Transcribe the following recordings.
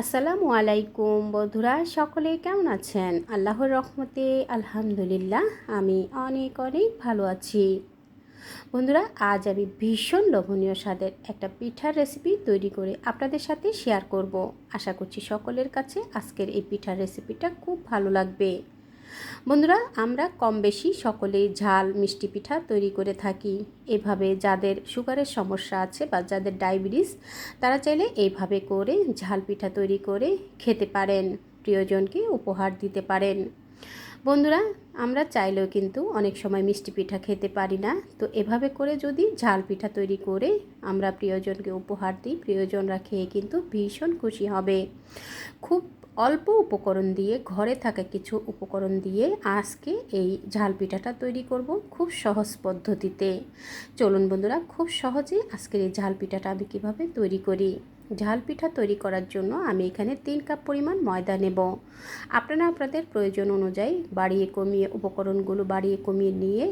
আসসালামু আলাইকুম বন্ধুরা, সকলে কেমন আছেন? আল্লাহর রহমতে আলহামদুলিল্লাহ, আমি অনেক অনেক ভালো আছি। বন্ধুরা, আজ আমি ভীষণ লোভনীয় স্বাদের একটা পিঠার রেসিপি তৈরি করে আপনাদের সাথে শেয়ার করব। আশা করছি সকলের কাছে আজকের এই পিঠার রেসিপিটা খুব ভালো লাগবে। বন্ধুরা, আমরা কম বেশি সকলেই ঝাল মিষ্টি পিঠা তৈরি করে থাকি। এভাবে যাদের সুগারের সমস্যা আছে বা যাদের ডায়াবেটিস, তারা চাইলে এইভাবে করে ঝাল পিঠা তৈরি করে খেতে পারেন, প্রিয়জনকে উপহার দিতে পারেন। বন্ধুরা, আমরা চাইলেও কিন্তু অনেক সময় মিষ্টি পিঠা খেতে পারি না। তো এভাবে করে যদি ঝাল পিঠা তৈরি করে আমরা প্রিয়জনকে উপহার দিই, প্রিয়জনরা খেয়ে কিন্তু ভীষণ খুশি হবে। খুব অল্প উপকরণ দিয়ে, ঘরে থাকা কিছু উপকরণ দিয়ে আজকে এই ঝাল পিঠাটা তৈরি করব খুব সহজ পদ্ধতিতে। চলুন বন্ধুরা, খুব সহজে আজকের এই ঝাল পিঠাটা আমি কীভাবে তৈরি করি? ঝাল পিঠা তৈরি করার জন্য আমি এখানে তিন কাপ পরিমাণ ময়দা নেব। আপনারা আপনাদের প্রয়োজন অনুযায়ী বাড়িয়ে কমিয়ে, উপকরণগুলো বাড়িয়ে কমিয়ে নিয়ে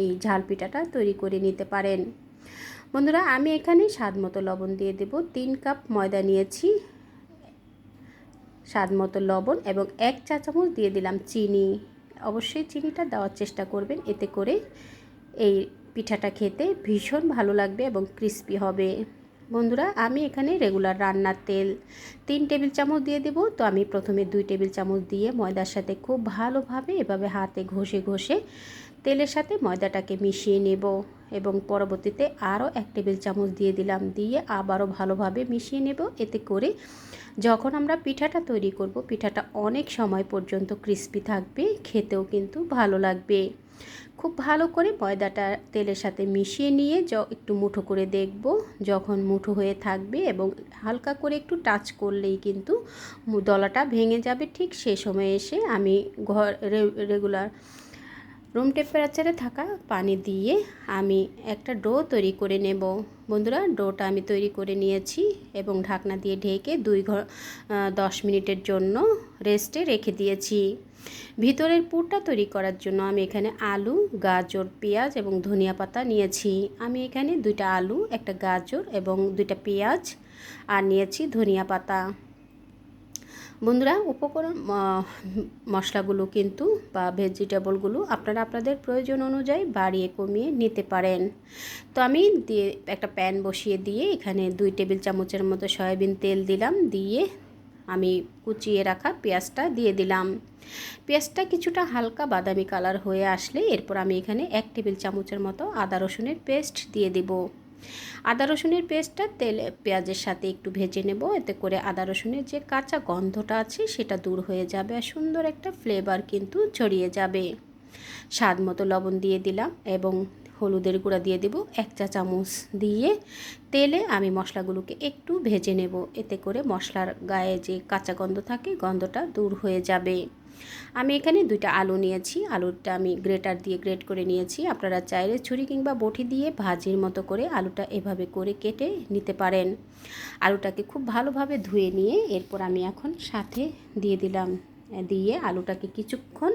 এই ঝাল পিঠাটা তৈরি করে নিতে পারেন। বন্ধুরা, আমি এখানে স্বাদ মতো লবণ দিয়ে দেব। তিন কাপ ময়দা নিয়েছি। স্বাদ মতো লবণ এবং এক চা চামচ দিয়ে দিলাম চিনি। অবশ্যই চিনিটা দেওয়ার চেষ্টা করবেন, এতে করে এই পিঠাটা খেতে ভীষণ ভালো লাগবে এবং ক্রিস্পি হবে। বন্ধুরা, আমি এখানে রেগুলার রান্নার তেল তিন টেবিল চামচ দিয়ে দেব। তো আমি প্রথমে দুই টেবিল চামচ দিয়ে ময়দার সাথে খুব ভালোভাবে এভাবে হাতে ঘষে ঘষে তেলের সাথে ময়দাটাকে মিশিয়ে নেব। এবং পরবর্তীতে আরও এক টেবিল চামচ দিয়ে দিলাম, দিয়ে আবারও ভালোভাবে মিশিয়ে নেব। এতে করে যখন আমরা পিঠাটা তৈরি করব, পিঠাটা অনেক সময় পর্যন্ত ক্রিস্পি থাকবে, খেতেও কিন্তু ভালো লাগবে। খুব ভালো করে ময়দাটা তেলের সাথে মিশিয়ে নিয়ে য, একটু মুঠো করে দেখব যখন মুঠো হয়ে থাকবে এবং হালকা করে একটু টাচ করলেই কিন্তু দলাটা ভেঙে যাবে। ঠিক সে সময় এসে আমি ঘর রেগুলার রুম টেম্পারেচারে থাকা পানি দিয়ে আমি একটা ডো তৈরি করে নেব। বন্ধুরা ডোটা আমি তৈরি করে নিয়েছি এবং ঢাকনা দিয়ে ঢেকে দুই ঘর দশ মিনিটের জন্য রেস্টে রেখে দিয়েছি। ভিতরের পুরটা তৈরি করার জন্য আমি এখানে আলু, গাজর, পেঁয়াজ এবং ধনিয়া পাতা নিয়েছি। আমি এখানে দুইটা আলু, একটা গাজর এবং দুইটা পেঁয়াজ আর নিয়েছি ধনিয়া পাতা। বন্ধুরা, উপকরণ মশলাগুলো কিন্তু বা ভেজিটেবলগুলো আপনারা আপনাদের প্রয়োজন অনুযায়ী বাড়িয়ে কমিয়ে নিতে পারেন। তো আমি দিয়ে একটা প্যান বসিয়ে দিয়ে এখানে দুই টেবিল চামচের মতো সয়াবিন তেল দিলাম, দিয়ে আমি কুচিয়ে রাখা পেঁয়াজটা দিয়ে দিলাম। পেঁয়াজটা কিছুটা হালকা বাদামি কালার হয়ে আসলে এরপর আমি এখানে এক টেবিল চামচের মতো আদা রসুনের পেস্ট দিয়ে দেবো। আদা রসুনের পেস্টটা তেল পেঁয়াজের সাথে একটু ভেজে নেব। এতে করে আদা রসুনের যে কাঁচা গন্ধটা আছে সেটা দূর হয়ে যাবে আর সুন্দর একটা ফ্লেভার কিন্তু ছড়িয়ে যাবে। স্বাদ মতো লবণ দিয়ে দিলাম এবং হলুদের গুঁড়া দিয়ে দেব এক চা চামচ দিয়ে। তেলে আমি মশলাগুলোকে একটু ভেজে নেব। এতে করে মশলার গায়ে যে কাঁচা গন্ধ থাকে গন্ধটা দূর হয়ে যাবে। আমি এখানে দুইটা আলু নিয়েছি। আলুটা আমি গ্রেটার দিয়ে গ্রেট করে নিয়েছি। আপনারা চাইলে ছুরি কিংবা বটি দিয়ে ভাজির মতো করে আলুটা এভাবে করে কেটে নিতে পারেন। আলুটাকে খুব ভালোভাবে ধুয়ে নিয়ে এরপর আমি এখন সাথে দিয়ে দিলাম, দিয়ে আলুটাকে কিছুক্ষণ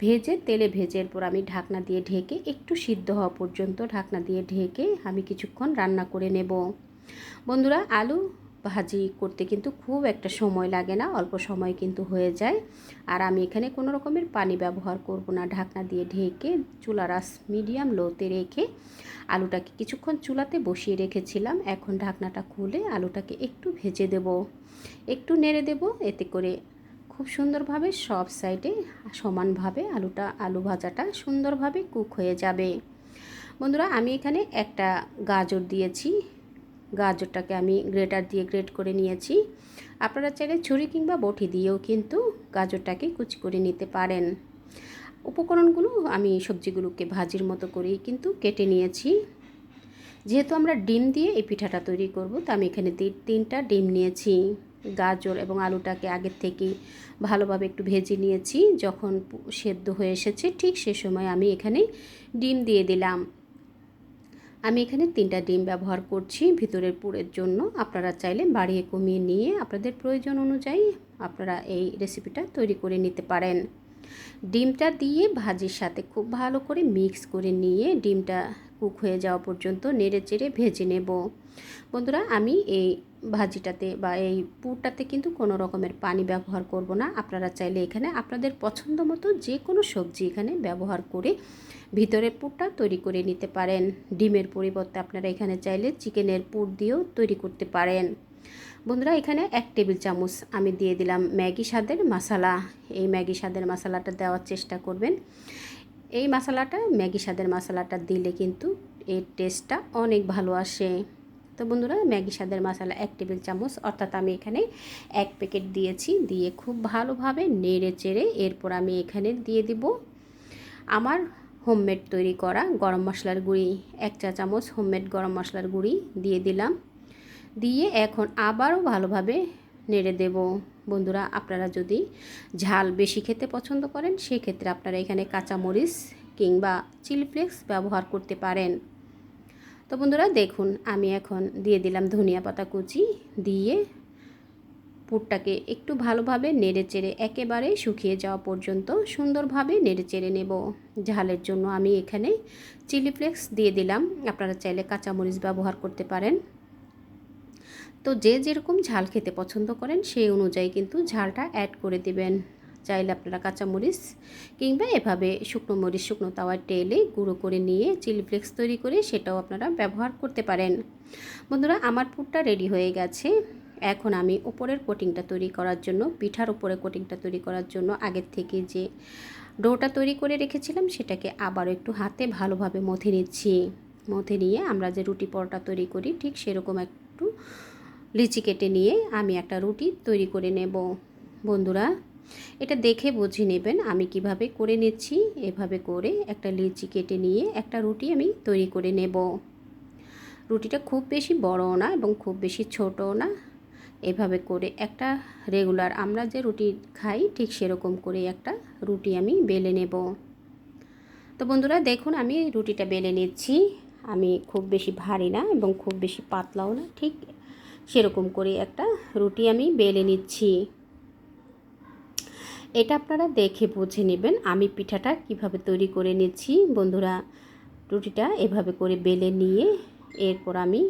ভেজে, তেলে ভেজে এরপর আমি ঢাকনা দিয়ে ঢেকে একটু সিদ্ধ হওয়া পর্যন্ত ঢাকনা দিয়ে ঢেকে আমি কিছুক্ষণ রান্না করে নেব। বন্ধুরা, আলু ভাজি করতে কিন্তু খুব একটা সময় লাগে না, অল্প সময় কিন্তু হয়ে যায়। আর আমি এখানে কোনো রকমের পানি ব্যবহার করব না, ঢাকনা দিয়ে ঢেকে চুলা রাস মিডিয়াম লোতে রেখে আলুটাকে কিছুক্ষণ চুলাতে বসিয়ে রেখেছিলাম। এখন ঢাকনাটা খুলে আলুটাকে একটু ভেজে দেব। একটু নেড়ে দেব, এতে করে খুব সুন্দরভাবে সব সাইডে সমানভাবে আলুটা, আলু ভাজাটা সুন্দরভাবে কুক হয়ে যাবে। বন্ধুরা, আমি এখানে একটা গাজর দিয়েছি। গাজরটাকে আমি গ্রেটার দিয়ে গ্রেট করে নিয়েছি। আপনারা চাইলে ছুরি কিংবা বটি দিয়েও কিন্তু গাজরটাকে কুচি করে নিতে পারেন। উপকরণগুলো আমি সবজিগুলোকে ভাজির মতো করেই কিন্তু কেটে নিয়েছি। যেহেতু আমরা ডিম দিয়ে এই পিঠাটা তৈরি করব, তো আমি এখানে তিনটা ডিম নিয়েছি। গাজর এবং আলুটাকে আগের থেকেই ভালোভাবে একটু ভেজে নিয়েছি। যখন সেদ্ধ হয়ে এসেছে, ঠিক সে সময় আমি এখানে ডিম দিয়ে দিলাম। আমি এখানে তিনটা ডিম ব্যবহার করছি, ভিতরের পুরের জন্য। আপনারা চাইলে বাড়িয়ে কমিয়ে নিয়ে আপনাদের প্রয়োজন অনুযায়ী আপনারা এই রেসিপিটা তৈরি করে নিতে পারেন। ডিমটা দিয়ে ভাজির সাথে খুব ভালো করে মিক্স করে নিয়ে ডিমটা কুক হয়ে যাওয়া পর্যন্ত নেড়ে চেড়ে ভেজে নেব। বন্ধুরা, আমি এই ভাজিটাতে বা এই পুরটাতে কিন্তু কোনো রকমের পানি ব্যবহার করব না। আপনারা চাইলে এখানে আপনাদের পছন্দ মতো যে কোনো সবজি এখানে ব্যবহার করে ভিতরের পুরটা তৈরি করে নিতে পারেন। ডিমের পরিবর্তে আপনারা এখানে চাইলে চিকেনের পুর দিয়েও তৈরি করতে পারেন। বন্ধুরা, এখানে এক টেবিল চামচ আমি দিয়ে দিলাম ম্যাগি স্বাদের মশালা। এই ম্যাগি স্বাদের মশালাটা দেওয়ার চেষ্টা করবেন। এই মশালাটা ম্যাগি স্বাদের মশালাটা দিলে কিন্তু এর টেস্টটা অনেক ভালো আসে। তো বন্ধুরা, ম্যাগি স্বাদের মশলা এক টেবিল চামচ, অর্থাৎ আমি এখানে এক প্যাকেট দিয়েছি। দিয়ে খুব ভালোভাবে নেড়ে চেড়ে এরপর আমি এখানে দিয়ে দিব আমার হোমমেড তৈরি করা গরম মশলার গুঁড়ি। এক চা চামচ হোমমেড গরম মশলার গুঁড়ি দিয়ে দিলাম। দিয়ে এখন আবারও ভালোভাবে নেড়ে দেব। বন্ধুরা, আপনারা যদি ঝাল বেশি খেতে পছন্দ করেন, সেক্ষেত্রে আপনারা এখানে কাঁচামরিচ কিংবা চিলি ফ্লেক্স ব্যবহার করতে পারেন। তো বন্ধুরা দেখুন, আমি এখন দিয়ে দিলাম ধনিয়া পাতা কুচি, দিয়ে পুরটাকে একটু ভালোভাবে নেড়ে চেড়ে একেবারে শুকিয়ে যাওয়া পর্যন্ত সুন্দরভাবে নেড়ে চেড়ে নেব। ঝালের জন্য আমি এখানে চিলি ফ্লেক্স দিয়ে দিলাম। আপনারা চাইলে কাঁচামরিচ ব্যবহার করতে পারেন। তো যে যেরকম ঝাল খেতে পছন্দ করেন, সেই অনুযায়ী কিন্তু ঝালটা অ্যাড করে দেবেন। চাইলে আপনারা কাঁচামরিচ কিংবা এভাবে শুকনো মরিচ, শুকনো তাওয়ায় টেলে গুঁড়ো করে নিয়ে চিলি ফ্লেক্স তৈরি করে সেটাও আপনারা ব্যবহার করতে পারেন। বন্ধুরা, আমার পুরটা রেডি হয়ে গেছে। এখন আমি উপরের কোটিংটা তৈরি করার জন্য, পিঠার উপরে কোটিংটা তৈরি করার জন্য আগের থেকে যে ডোটা তৈরি করে রেখেছিলাম সেটাকে আবারও একটু হাতে ভালোভাবে মথে নিচ্ছি। মথে নিয়ে আমরা যে রুটি পরোটা তৈরি করি ঠিক সেরকম একটু লিচি কেটে নিয়ে আমি একটা রুটি তৈরি করে নেব। বন্ধুরা এটা দেখে বুঝে নেবেন আমি কীভাবে করে নিচ্ছি। এভাবে করে একটা লিচি কেটে নিয়ে একটা রুটি আমি তৈরি করে নেব। রুটিটা খুব বেশি বড়ও না এবং খুব বেশি ছোটও না। এভাবে করে একটা রেগুলার আমরা যে রুটি খাই ঠিক সেরকম করে একটা রুটি আমি বেলে নেব। তো বন্ধুরা দেখুন আমি রুটিটা বেলে নিচ্ছি। আমি খুব বেশি ভারী না এবং খুব বেশি পাতলাও না, ঠিক সেরকম করে একটা রুটি আমি বেলে নিচ্ছি। এটা আপনারা দেখে বুঝে নেবেন আমি পিঠাটা কীভাবে তৈরি করে নিচ্ছি। বন্ধুরা, রুটিটা এভাবে করে বেলে নিয়ে এরপর আমি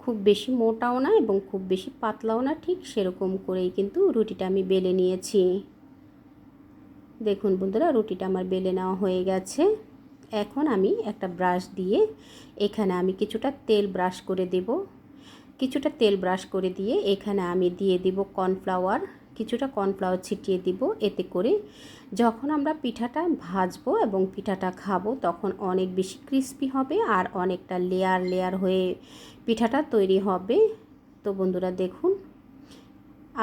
খুব বেশি মোটাও না এবং খুব বেশি পাতলাও না, ঠিক সেরকম করেই কিন্তু রুটিটা আমি বেলে নিয়েছি। দেখুন বন্ধুরা, রুটিটা আমার বেলে নেওয়া হয়ে গেছে। এখন আমি একটা ব্রাশ দিয়ে এখানে আমি কিছুটা তেল ব্রাশ করে দেব। কিছুটা তেল ব্রাশ করে দিয়ে এখানে আমি দিয়ে দিব কর্নফ্লাওয়ার। কিছুটা কর্নফ্লাওয়ার ছিটিয়ে দিব। এতে করে যখন আমরা পিঠাটা ভাজবো এবং পিঠাটা খাব, তখন অনেক বেশি ক্রিস্পি হবে আর অনেকটা লেয়ার লেয়ার হয়ে পিঠাটা তৈরি হবে। তো বন্ধুরা দেখুন,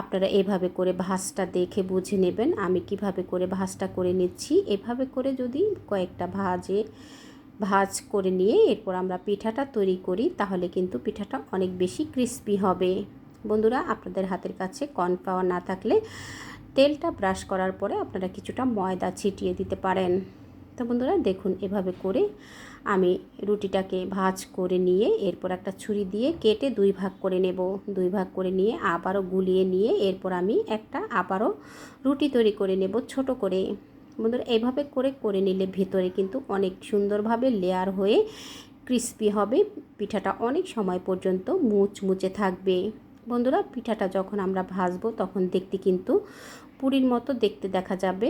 আপনারা এভাবে করে ভাজটা দেখে বুঝে নেবেন আমি কীভাবে করে ভাজটা করে নিচ্ছি। এভাবে করে যদি কয়েকটা ভাজে, ভাজ করে নিয়ে এরপর আমরা পিঠাটা তৈরি করি, তাহলে কিন্তু পিঠাটা অনেক বেশি ক্রিস্পি হবে। বন্ধুরা, আপনাদের হাতের কাছে কর্নফ্লাওয়ার না থাকলে তেলটা ব্রাশ করার পরে আপনারা কিছুটা ময়দা ছিটিয়ে দিতে পারেন। তো বন্ধুরা, দেখুন এভাবে করে আমি রুটিটাকে ভাজ করে নিয়ে এরপর একটা ছুরি দিয়ে কেটে দুই ভাগ করে নেব। দুই ভাগ করে নিয়ে আবারও গুলিয়ে নিয়ে এরপর আমি একটা আবারও রুটি তৈরি করে নেব ছোট করে। বন্ধুরা, এভাবে করে করে নিলে ভেতরে কিন্তু অনেক সুন্দরভাবে লেয়ার হয়ে ক্রিস্পি হবে। পিঠাটা অনেক সময় পর্যন্ত মুচমুচে থাকবে। বন্ধুরা পিঠাটা যখন আমরা ভাজবো, তখন দেখতে কিন্তু পুরীর মতো দেখতে দেখা যাবে।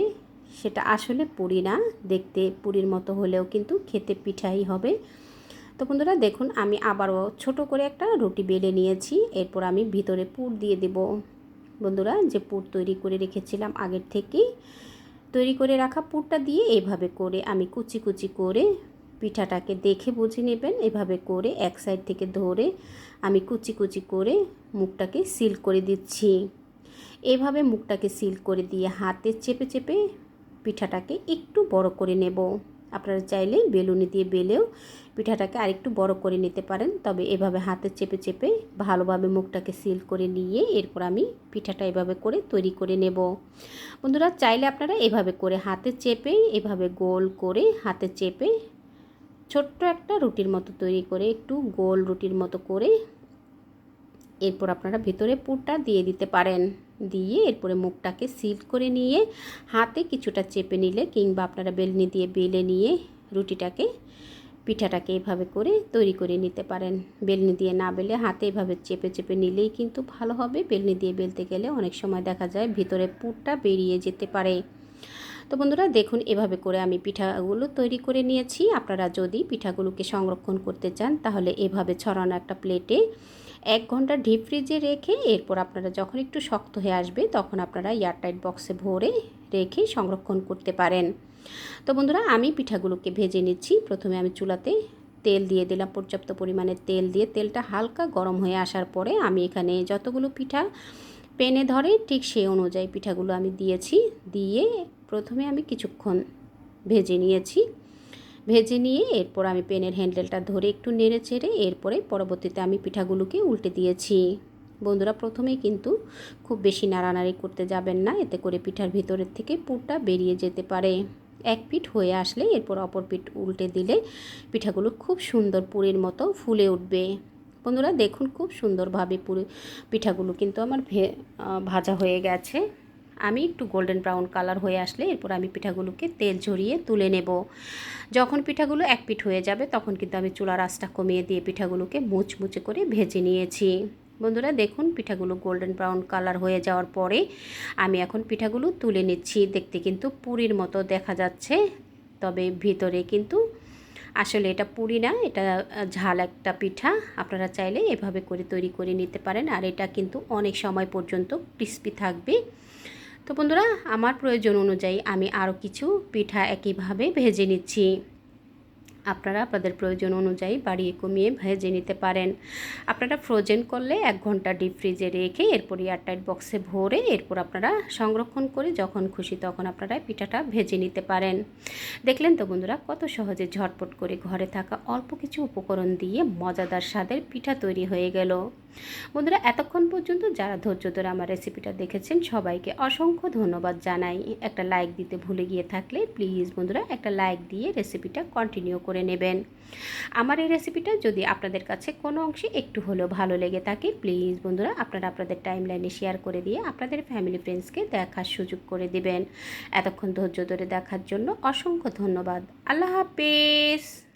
সেটা আসলে পুরি না, দেখতে পুরীর মতো হলেও কিন্তু খেতে পিঠাই হবে। তো বন্ধুরা দেখুন, আমি আবারও ছোট করে একটা রুটি বেলে নিয়েছি, এরপর আমি ভিতরে পুর দিয়ে দেব। বন্ধুরা যে পুর তৈরি করে রেখেছিলাম আগের থেকেই, তৈরি করে রাখা পুরটা দিয়ে এভাবে করে আমি কুচি কুচি করে পিঠাটাকে দেখে বুঝে নেবেন। এভাবে করে এক সাইড থেকে ধরে আমি কুচি কুচি করে মুখটাকে সিল করে দিচ্ছি। এভাবে মুখটাকে সিল করে দিয়ে হাতে চেপে চেপে পিঠাটাকে একটু বড় করে নেব। আপনারা চাইলে বেলুনি দিয়ে বেলেও পিঠাটাকে আরেকটু বড় করে নিতে পারেন। তবে এভাবে হাতে চেপে চেপে ভালোভাবে মুখটাকে সিল করে নিয়ে এরপর আমি পিঠাটা এভাবে করে তৈরি করে নেব। বন্ধুরা, চাইলে আপনারা এভাবে করে হাতে চেপে, এভাবে গোল করে হাতে চেপে ছোট্ট একটা রুটির মতো তৈরি করে, একটু গোল রুটির মতো করে এরপর আপনারা ভিতরে পুরটা দিয়ে দিতে পারেন। দিয়ে এরপরে মুখটাকে সিল করে নিয়ে, হাতে কিছুটা চেপে নিলে কিংবা আপনারা বেলনি দিয়ে বেলে নিয়ে রুটিটাকে, পিঠাটাকে এভাবে করে তৈরি করে নিতে পারেন। বেলনি দিয়ে না বেলে হাতে এভাবে চেপে চেপে নিলেই কিন্তু ভালো হবে। বেলনি দিয়ে বেলতে গেলে অনেক সময় দেখা যায় ভিতরে পুরটা বেরিয়ে যেতে পারে। তো বন্ধুরা দেখুন, এভাবে করে আমি পিঠাগুলো তৈরি করে নিয়েছি। আপনারা যদি পিঠাগুলোকে সংরক্ষণ করতে চান, তাহলে এভাবে ছড়ানো একটা প্লেটে এক ঘণ্টা ডিপ ফ্রিজে রেখে এরপর আপনারা যখন একটু শক্ত হয়ে আসবে, তখন আপনারা এয়ারটাইট বক্সে ভরে রেখে সংরক্ষণ করতে পারেন। তো বন্ধুরা, আমি পিঠাগুলোকে ভেজে নিচ্ছি। প্রথমে আমি চুলাতে তেল দিয়ে দিলাম, পর্যাপ্ত পরিমাণে তেল দিয়ে। তেলটা হালকা গরম হয়ে আসার পরে আমি এখানে যতগুলো পিঠা পেনে ধরে, ঠিক সেই অনুযায়ী পিঠাগুলো আমি দিয়েছি। দিয়ে প্রথমে আমি কিছুক্ষণ ভেজে নিয়েছি। ভেজে নিয়ে এরপর আমি পেনের হ্যান্ডেলটা ধরে একটু নেড়ে চেড়ে এরপরে পরবর্তীতে আমি পিঠাগুলোকে উল্টে দিয়েছি। বন্ধুরা, প্রথমেই কিন্তু খুব বেশি নাড়ানাড়ি করতে যাবেন না, এতে করে পিঠার ভিতরের থেকে পুরটা বেরিয়ে যেতে পারে। এক পিঠ হয়ে আসলে এরপর অপর পিঠ উল্টে দিলে পিঠাগুলো খুব সুন্দর পুরীর মতো ফুলে উঠবে। বন্ধুরা, দেখুন খুব সুন্দরভাবে পুরি পিঠাগুলো কিন্তু আমার ভাজা হয়ে গেছে। আমি একটু গোল্ডেন ব্রাউন কালার হয়ে আসলে এরপর আমি পিঠাগুলোকে তেল ঝরিয়ে তুলে নেব। যখন পিঠাগুলো এক পিঠ হয়ে যাবে, তখন কিন্তু আমি চুলার আঁচটা কমিয়ে দিয়ে পিঠাগুলোকে মুচমুচে করে ভেজে নিয়েছি। বন্ধুরা, দেখুন পিঠাগুলো গোল্ডেন ব্রাউন কালার হয়ে যাওয়ার পরে আমি এখন পিঠাগুলো তুলে নিচ্ছি। দেখতে কিন্তু পুরীর মতো দেখা যাচ্ছে, তবে ভিতরে কিন্তু আসলে এটা পুরি না, এটা ঝাল একটা পিঠা। আপনারা চাইলে এভাবে করে তৈরি করে নিতে পারেন, আর এটা কিন্তু অনেক সময় পর্যন্ত ক্রিস্পি থাকবে। তো বন্ধুরা আমার প্রয়োজন অনুযায়ী আমি আরও কিছু পিঠা একইভাবে ভেজে নিচ্ছি। আপনারা আপনাদের প্রয়োজন অনুযায়ী বাড়িয়ে কমিয়ে ভেজে নিতে পারেন। আপনারা ফ্রোজেন করলে এক ঘণ্টা ডিপ ফ্রিজে রেখে এরপর এয়ারটাইট বক্সে ভরে এরপর আপনারা সংরক্ষণ করে যখন খুশি তখন আপনারা পিঠাটা ভেজে নিতে পারেন। দেখলেন তো বন্ধুরা, কত সহজে ঝটপট করে ঘরে থাকা অল্প কিছু উপকরণ দিয়ে মজাদার স্বাদের পিঠা তৈরি হয়ে গেল। বন্ধুরা, এতক্ষণ পর্যন্ত যারা ধৈর্য ধরে আমার রেসিপিটা দেখেছেন, সবাইকে অসংখ্য ধন্যবাদ জানাই। একটা লাইক দিতে ভুলে গিয়ে থাকলে প্লিজ বন্ধুরা, একটা লাইক দিয়ে রেসিপিটা কন্টিনিউ করে নেবেন। আমার এই রেসিপিটা যদি আপনাদের কাছে কোনো অংশে একটু হলেও ভালো লেগে থাকে প্লিজ বন্ধুরা, আপনারা আপনাদের টাইম লাইনে শেয়ার করে দিয়ে আপনাদের ফ্যামিলি ফ্রেন্ডসকে দেখার সুযোগ করে দিবেন। এতক্ষণ ধৈর্য ধরে দেখার জন্য অসংখ্য ধন্যবাদ। আল্লাহ হাফেজ!